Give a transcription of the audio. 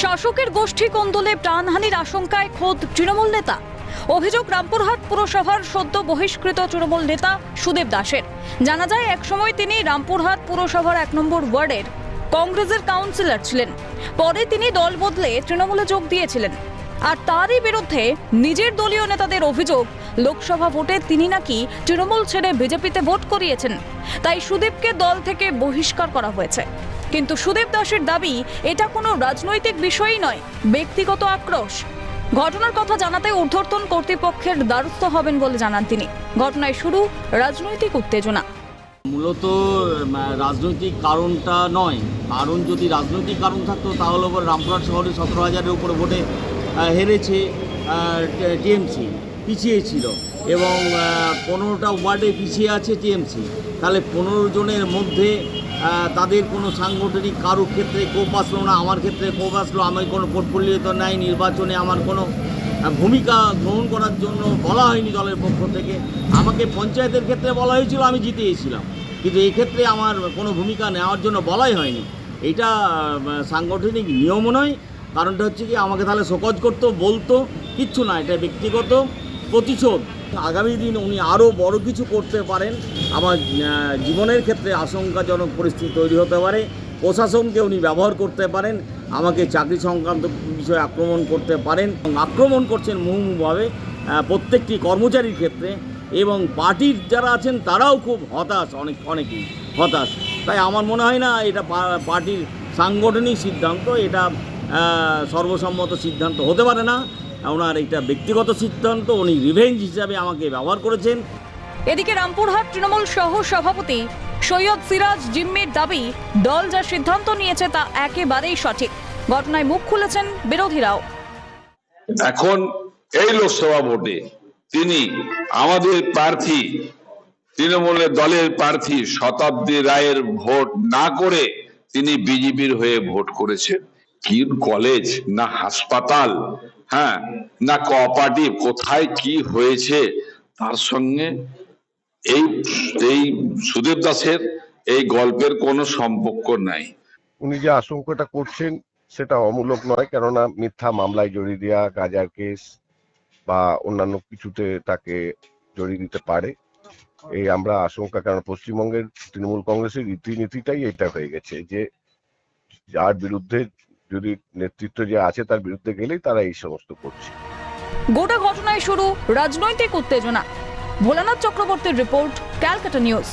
শাসকের গোষ্ঠী কোন্দলে প্রাণহানির আশঙ্কায় খোদ তৃণমূল নেতা। অভিযোগ, রামপুরহাট পুরসভার সদ্য বহিষ্কৃত তৃণমূল নেতা সুদেব দাসের। জানা যায়, একসময় তিনি রামপুরহাট পুরসভার এক নম্বর ওয়ার্ডের কংগ্রেসের কাউন্সিলর ছিলেন। পরে তিনি দল বদলে তৃণমূলে যোগ দিয়েছিলেন। আর তারই বিরুদ্ধে নিজের দলীয় নেতাদের অভিযোগ, লোকসভা ভোটে তিনি নাকি তৃণমূল ছেড়ে বিজেপিতে ভোট করিয়েছেন। তাই সুদীপকে দল থেকে বহিষ্কার করা হয়েছে। কিন্তু সুদেব দাসের দাবি, এটা কোনো রাজনৈতিক বিষয়ই নয়, ব্যক্তিগত আক্রোশ। ঘটনার কথা জানাতে ঊর্ধ্বতন কর্তৃপক্ষের দ্বারস্থ হবেন বলে জানান তিনি। ঘটনায় শুরু, রাজনৈতিক উত্তেজনা। মূলত রাজনৈতিক কারণটা নয়। কারণ যদি রাজনৈতিক কারণ থাকতো, তাহলে ওপর রামপুরহাট শহরে সতেরো হাজারের উপরে ভোটে হেরেছে টিএমসি পিছিয়ে ছিল এবং পনেরোটা ওয়ার্ডে পিছিয়ে আছে টিএমসি। তাহলে পনেরো জনের মধ্যে তাদের কোনো সাংগঠনিক কারও ক্ষেত্রে কোপ আসলো না, আমার ক্ষেত্রে কোপ আসলো আমি কোনো পোর্টফোলিও তো নাই, নির্বাচনে আমার কোনো ভূমিকা গ্রহণ করার জন্য বলা হয়নি দলের পক্ষ থেকে। আমাকে পঞ্চায়েতের ক্ষেত্রে বলা হয়েছিল, আমি জিতে এসেছিলাম কিন্তু এই ক্ষেত্রে আমার কোনো ভূমিকা নেওয়ার জন্য বলাই হয়নি। এটা সাংগঠনিক নিয়মও নয়, কারণটা হচ্ছে কি, আমাকে তাহলে শোকজ করতো, বলতো, কিচ্ছু না, এটা ব্যক্তিগত প্রতিশোধ। আগামী দিন উনি আরও বড় কিছু করতে পারেন। আমার জীবনের ক্ষেত্রে আশঙ্কাজনক পরিস্থিতি তৈরি হতে পারে। প্রশাসনকে উনি ব্যবহার করতে পারেন। আমাকে চাকরি সংক্রান্ত বিষয়ে আক্রমণ করতে পারেন। আক্রমণ করছেন মুহুর্মুভাবে প্রত্যেকটি কর্মচারীর ক্ষেত্রে এবং পার্টির যারা আছেন তারাও খুব হতাশ, অনেক, অনেকেই হতাশ। তাই আমার মনে হয় না এটা পার্টির সাংগঠনিক সিদ্ধান্ত, এটা সর্বসম্মত সিদ্ধান্ত হতে পারে না। ওনার এটা ব্যক্তিগত সিদ্ধান্ত উনি রিভেঞ্জ হিসাবে আমাকে ব্যবহার করেছেন। এদিকে রামপুরহাট তৃণমূল সহ সভাপতি সৈয়দ সিরাজ জিম্মির দাবি দল যা সিদ্ধান্ত নিয়েছে তা একেবারেই সঠিক। ঘটনায় মুখ খুলেছেন বিরোধীরাও এখন এই লোকসভা ভোটে তিনি আমাদের প্রার্থী তৃণমূলের দলের প্রার্থী শতাব্দী রায়ের ভোট না করে তিনি বিজেপির হয়ে ভোট করেছেন। কি কলেজ না হাসপাতাল হ্যাঁ না কোঅপারেটিভ কোথায় কি হয়েছে, তার সঙ্গে এই এই সুদেব দাসের এই গল্পের কোনো সম্পর্ক নাই। উনি যে আশঙ্কাটা করছেন, সেটা অমূলক নয়, কেননা মিথ্যা মামলায় জড়িয়ে দেওয়া, গাজার কেস বা অন্যান্য কিছুতে তাকে জড়িয়ে দিতে পারে। এই আমরা আশঙ্কা কারণ পশ্চিমবঙ্গের তৃণমূল কংগ্রেসের রীতিনীতিটাই এটা হয়ে গেছে যে, যার বিরুদ্ধে যদি নেতৃত্ব যে আছে তার বিরুদ্ধে গেলেই তারা এই সমস্ত করছে। গোটা ঘটনায় শুরু রাজনৈতিক উত্তেজনা। ভোলানাথ চক্রবর্তীর রিপোর্ট ক্যালকাটা নিউজ।